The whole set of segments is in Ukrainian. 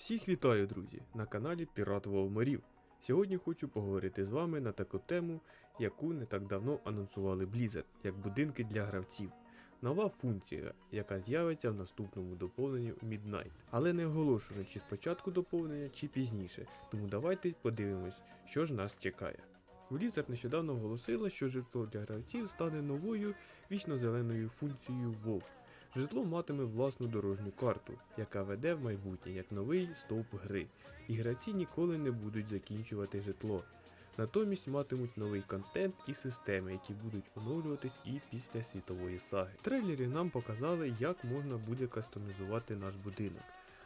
Всіх вітаю, друзі, на каналі Пірат Волмарів. Сьогодні хочу поговорити з вами на таку тему, яку не так давно анонсували Blizzard, як будинки для гравців. Нова функція, яка з'явиться в наступному доповненні Midnight, але не оголошено чи спочатку доповнення, чи пізніше. Тому давайте подивимось, що ж нас чекає. Blizzard нещодавно оголосила, що житло для гравців стане новою вічно-зеленою функцією WoW. Житло матиме власну дорожню карту, яка веде в майбутнє як новий стовп гри, і гравці ніколи не будуть закінчувати житло. Натомість матимуть новий контент і системи, які будуть оновлюватись і після світової саги. В трейлері нам показали, як можна буде кастомізувати наш будинок,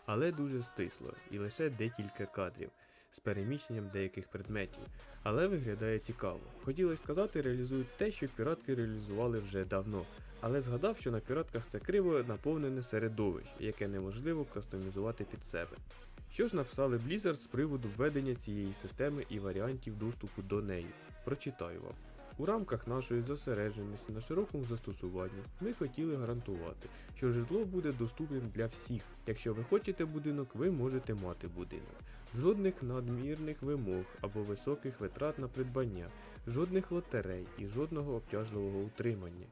але дуже стисло і лише декілька кадрів з переміщенням деяких предметів, але виглядає цікаво. Хотілося сказати, реалізують те, що піратки реалізували вже давно, але згадав, що на піратках це криво наповнене середовище, яке неможливо кастомізувати під себе. Що ж написали Blizzard з приводу введення цієї системи і варіантів доступу до неї? Прочитаю вам. У рамках нашої зосередженості на широкому застосуванні ми хотіли гарантувати, що житло буде доступним для всіх. Якщо ви хочете будинок, ви можете мати будинок. Жодних надмірних вимог або високих витрат на придбання, жодних лотерей і жодного обтяжливого утримання.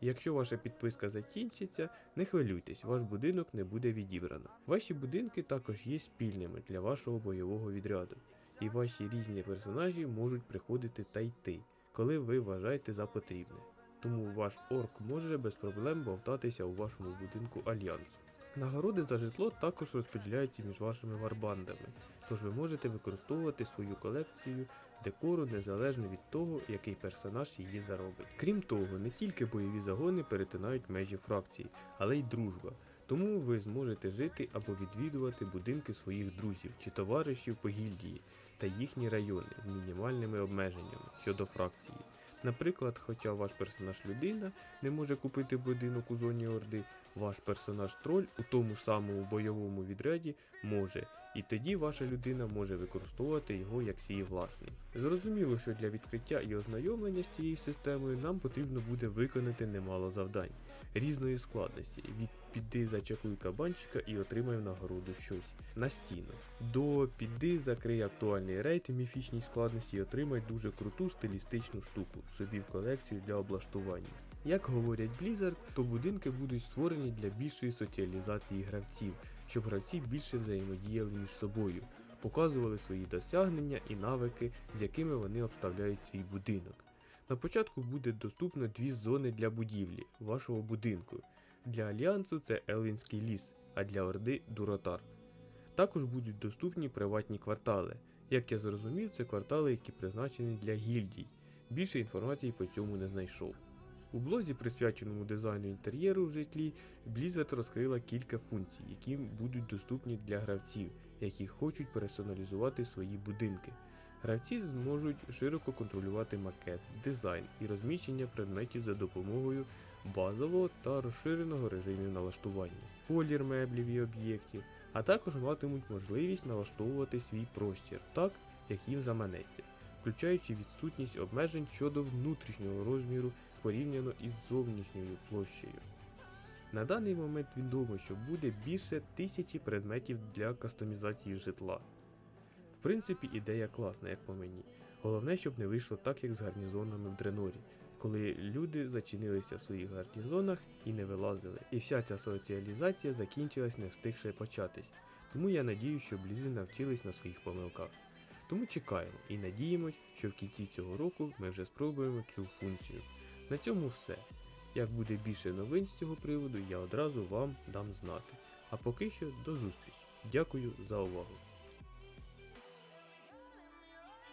Якщо ваша підписка закінчиться, не хвилюйтесь, ваш будинок не буде відібрано. Ваші будинки також є спільними для вашого бойового відряду, і ваші різні персонажі можуть приходити та йти, коли ви вважаєте за потрібне. Тому ваш орк може без проблем бовтатися у вашому будинку альянсу. Нагороди за житло також розподіляються між вашими варбандами, тож ви можете використовувати свою колекцію декору незалежно від того, який персонаж її заробить. Крім того, не тільки бойові загони перетинають межі фракцій, але й дружба. Тому ви зможете жити або відвідувати будинки своїх друзів чи товаришів по гільдії та їхні райони з мінімальними обмеженнями щодо фракції. Наприклад, хоча ваш персонаж людина не може купити будинок у зоні Орди, ваш персонаж троль у тому самому бойовому відряді може, і тоді ваша людина може використовувати його як свій власний. Зрозуміло, що для відкриття і ознайомлення з цією системою нам потрібно буде виконати немало завдань різної складності. Від піди зачекуй кабанчика і отримай в нагороду щось на стіну. До піди закрий актуальний рейд міфічній складності і отримай дуже круту стилістичну штуку собі в колекцію для облаштування. Як говорять Blizzard, то будинки будуть створені для більшої соціалізації гравців, щоб гравці більше взаємодіяли між собою, показували свої досягнення і навики, з якими вони обставляють свій будинок. На початку буде доступно дві зони для будівлі вашого будинку. Для Альянсу це Елвінський ліс, а для Орди Дуротар. Також будуть доступні приватні квартали. Як я зрозумів, це квартали, які призначені для гільдій. Більше інформації по цьому не знайшов. У блозі, присвяченому дизайну інтер'єру в житлі, Blizzard розкрила кілька функцій, які будуть доступні для гравців, які хочуть персоналізувати свої будинки. Гравці зможуть широко контролювати макет, дизайн і розміщення предметів за допомогою базового та розширеного режимів налаштування, колір меблів і об'єктів, а також матимуть можливість налаштовувати свій простір так, як їм заманеться, включаючи відсутність обмежень щодо внутрішнього розміру порівняно із зовнішньою площею. На даний момент відомо, що буде більше тисячі предметів для кастомізації житла. В принципі, ідея класна, як по мені. Головне, щоб не вийшло так, як з гарнізонами в Дренорі, коли люди зачинилися в своїх гарнізонах і не вилазили. І вся ця соціалізація закінчилась не встигши початись. Тому я надію, що блізи навчились на своїх помилках. Тому чекаємо і надіємось, що в кінці цього року ми вже спробуємо цю функцію. На цьому все. Як буде більше новин з цього приводу, я одразу вам дам знати. А поки що до зустрічі. Дякую за увагу.